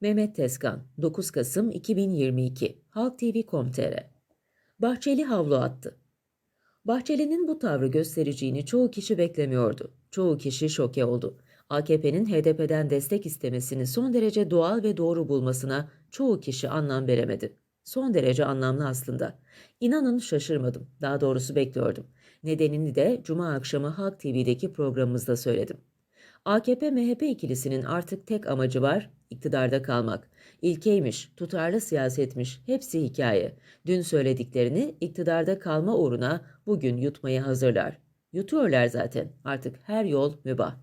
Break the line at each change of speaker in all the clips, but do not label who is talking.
Mehmet Tezkan, 9 Kasım 2022, Halk TV.com.tr Bahçeli havlu attı. Bahçeli'nin bu tavrı göstereceğini çoğu kişi beklemiyordu. Çoğu kişi şoke oldu. AKP'nin HDP'den destek istemesini son derece doğal ve doğru bulmasına çoğu kişi anlam veremedi. Son derece anlamlı aslında. İnanın şaşırmadım. Daha doğrusu bekliyordum. Nedenini de Cuma akşamı Halk TV'deki programımızda söyledim. AKP-MHP ikilisinin artık tek amacı var, iktidarda kalmak. İlkeymiş, tutarlı siyasetmiş, hepsi hikaye. Dün söylediklerini iktidarda kalma uğruna bugün yutmaya hazırlar. Yutuyorlar zaten, artık her yol mübah.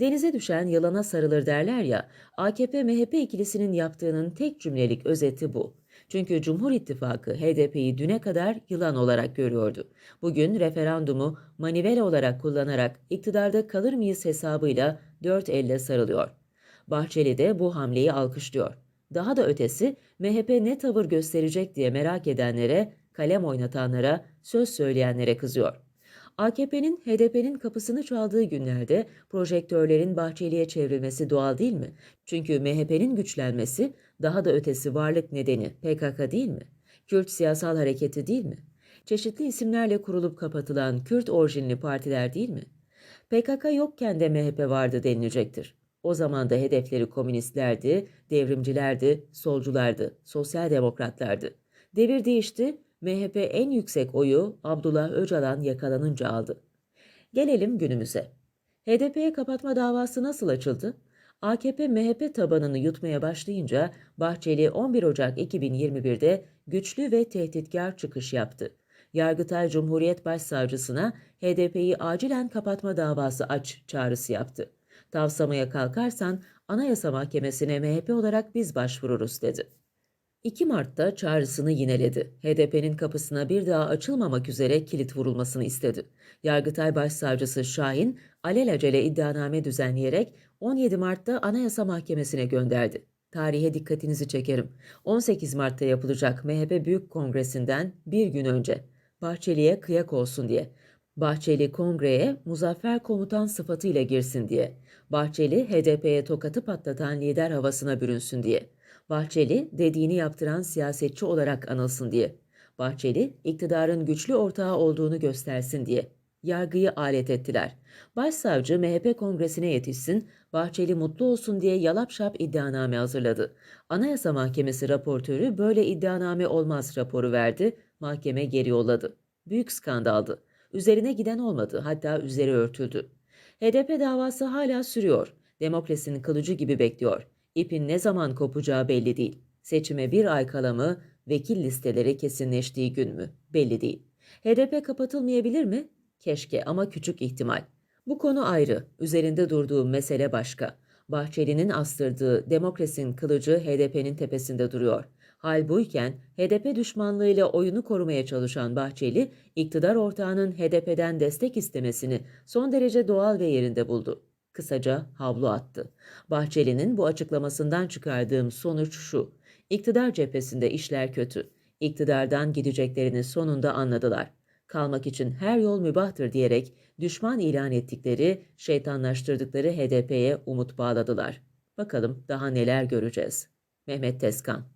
Denize düşen yılana sarılır derler ya, AKP-MHP ikilisinin yaptığının tek cümlelik özeti bu. Çünkü Cumhur İttifakı HDP'yi düne kadar yılan olarak görüyordu. Bugün referandumu manivela olarak kullanarak iktidarda kalır mıyız hesabıyla dört elle sarılıyor. Bahçeli de bu hamleyi alkışlıyor. Daha da ötesi MHP ne tavır gösterecek diye merak edenlere, kalem oynatanlara, söz söyleyenlere kızıyor. AKP'nin HDP'nin kapısını çaldığı günlerde projektörlerin Bahçeli'ye çevrilmesi doğal değil mi? Çünkü MHP'nin güçlenmesi daha da ötesi varlık nedeni PKK değil mi? Kürt siyasal hareketi değil mi? Çeşitli isimlerle kurulup kapatılan Kürt orijinli partiler değil mi? PKK yokken de MHP vardı denilecektir. O zaman da hedefleri komünistlerdi, devrimcilerdi, solculardı, sosyal demokratlardı. Devir değişti, MHP en yüksek oyu Abdullah Öcalan yakalanınca aldı. Gelelim günümüze. HDP'ye kapatma davası nasıl açıldı? AKP MHP tabanını yutmaya başlayınca Bahçeli 11 Ocak 2021'de güçlü ve tehditkar çıkış yaptı. Yargıtay Cumhuriyet Başsavcısına HDP'yi acilen kapatma davası aç çağrısı yaptı. Tavsamaya kalkarsan Anayasa Mahkemesi'ne MHP olarak biz başvururuz dedi. 2 Mart'ta çağrısını yineledi. HDP'nin kapısına bir daha açılmamak üzere kilit vurulmasını istedi. Yargıtay Başsavcısı Şahin alelacele iddianame düzenleyerek 17 Mart'ta Anayasa Mahkemesi'ne gönderdi. Tarihe dikkatinizi çekerim. 18 Mart'ta yapılacak MHP Büyük Kongresi'nden bir gün önce Bahçeli'ye kıyak olsun diye. Bahçeli kongreye muzaffer komutan sıfatıyla girsin diye. Bahçeli HDP'ye tokatı patlatan lider havasına bürünsün diye. Bahçeli dediğini yaptıran siyasetçi olarak anılsın diye. Bahçeli iktidarın güçlü ortağı olduğunu göstersin diye. Yargıyı alet ettiler. Başsavcı MHP kongresine yetişsin, Bahçeli mutlu olsun diye yalapşap iddianame hazırladı. Anayasa Mahkemesi raportörü böyle iddianame olmaz raporu verdi, mahkeme geri yolladı. Büyük skandaldı. Üzerine giden olmadı, hatta üzeri örtüldü. HDP davası hala sürüyor. Demokrasinin kılıcı gibi bekliyor. İpin ne zaman kopacağı belli değil. Seçime bir ay kala mı, vekil listeleri kesinleştiği gün mü? Belli değil. HDP kapatılmayabilir mi? Keşke ama küçük ihtimal. Bu konu ayrı. Üzerinde durduğum mesele başka. Bahçeli'nin astırdığı demokrasinin kılıcı HDP'nin tepesinde duruyor. Hal buyken HDP düşmanlığıyla oyunu korumaya çalışan Bahçeli, iktidar ortağının HDP'den destek istemesini son derece doğal ve yerinde buldu. Kısaca havlu attı. Bahçeli'nin bu açıklamasından çıkardığım sonuç şu. İktidar cephesinde işler kötü. İktidardan gideceklerini sonunda anladılar. Kalmak için her yol mübahtır diyerek düşman ilan ettikleri, şeytanlaştırdıkları HDP'ye umut bağladılar. Bakalım daha neler göreceğiz. Mehmet Tezkan